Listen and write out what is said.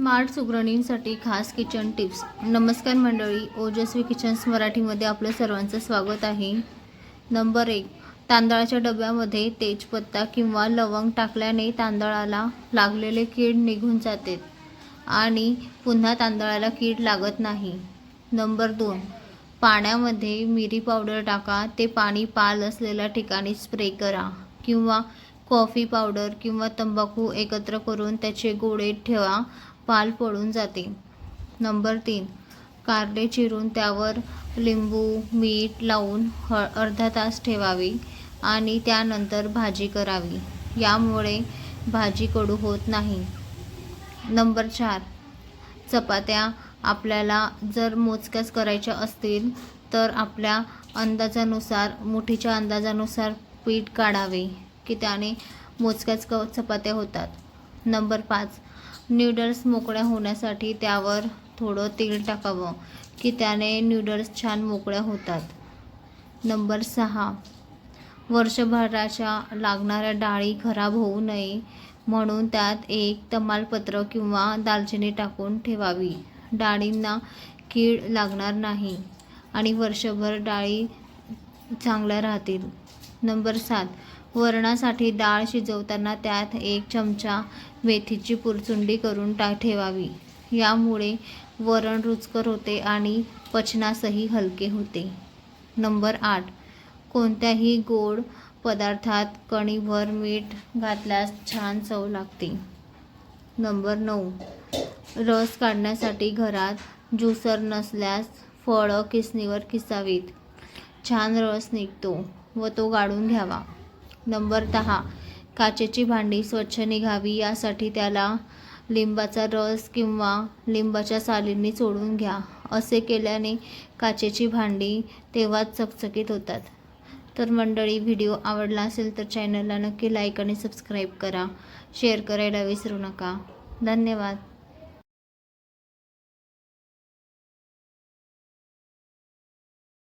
Smart सुगरणींसाठी खास kitchen tips. नमस्कार मंडळी ओजस्वी किचन्स मराठीमध्ये आपलं सर्वांचं स्वागत आहे. नंबर एक तांदळाच्या डब्यामध्ये तेजपत्ता किंवा लवंग टाकल्याने तांदळाला लागलेले कीड निघून जाते आणि पुन्हा तांदळाला कीड लागत नाही. नंबर दोन पाण्यामध्ये मिरी पावडर टाका. ते पाणी पाल असलेल्या ठिकाणी स्प्रे करा किंवा कॉफी पावडर किंवा तंबाखू एकत्र करून त्याचे गोळे ठेवा पाल पळून जाते. नंबर तीन. कारले चिरून त्यावर लिंबू मीठ लावून ह अर्धा तास ठेवावी आणि त्यानंतर भाजी करावी. यामुळे भाजी कडू होत नाही. नंबर चार. चपात्या आपल्याला जर मोजक्याच करायच्या असतील तर आपल्या अंदाजानुसार मुठीच्या अंदाजानुसार पीठ काढावे की त्याने मोजक्याच क चपात्या होतात. नंबर पाच. न्यूडल्स मोकळ्या होण्यासाठी त्यावर थोडं तेल टाकावं की त्याने न्यूडल्स छान मोकळ्या होतात. नंबर सहा. वर्षभराच्या लागणाऱ्या डाळी खराब होऊ नये म्हणून त्यात एक तमालपत्र किंवा दालचिनी टाकून ठेवावी. डाळींना कीड लागणार नाही आणि वर्षभर डाळी चांगल्या राहतील. नंबर सात. वरणासाठी डाळ शिजवताना त्यात एक चमचा मेथीची पुरचुंडी करून टा ठेवावी. यामुळे वरण रुचकर होते आणि पचनासही हलके होते. नंबर आठ. कोणत्याही गोड पदार्थात कणीभर मीठ घातल्यास छान चव लागते. नंबर नऊ. रस काढण्यासाठी घरात ज्युसर नसल्यास फळं किसणीवर किसावीत. छान रस निघतो. व तो गाळून घ्यावा. नंबर दहा. काचेची भांडी स्वच्छ निघावी यासाठी त्याला लिंबाचा रस किंवा लिंबाच्या सालींनी चोळून घ्या. असे केल्याने काचेची भांडी तेव्हाच चकचकीत होतात. तर मंडळी व्हिडिओ आवडला असेल तर चॅनलला नक्की लाईक आणि सबस्क्राईब करा. शेअर करायला विसरू नका. धन्यवाद.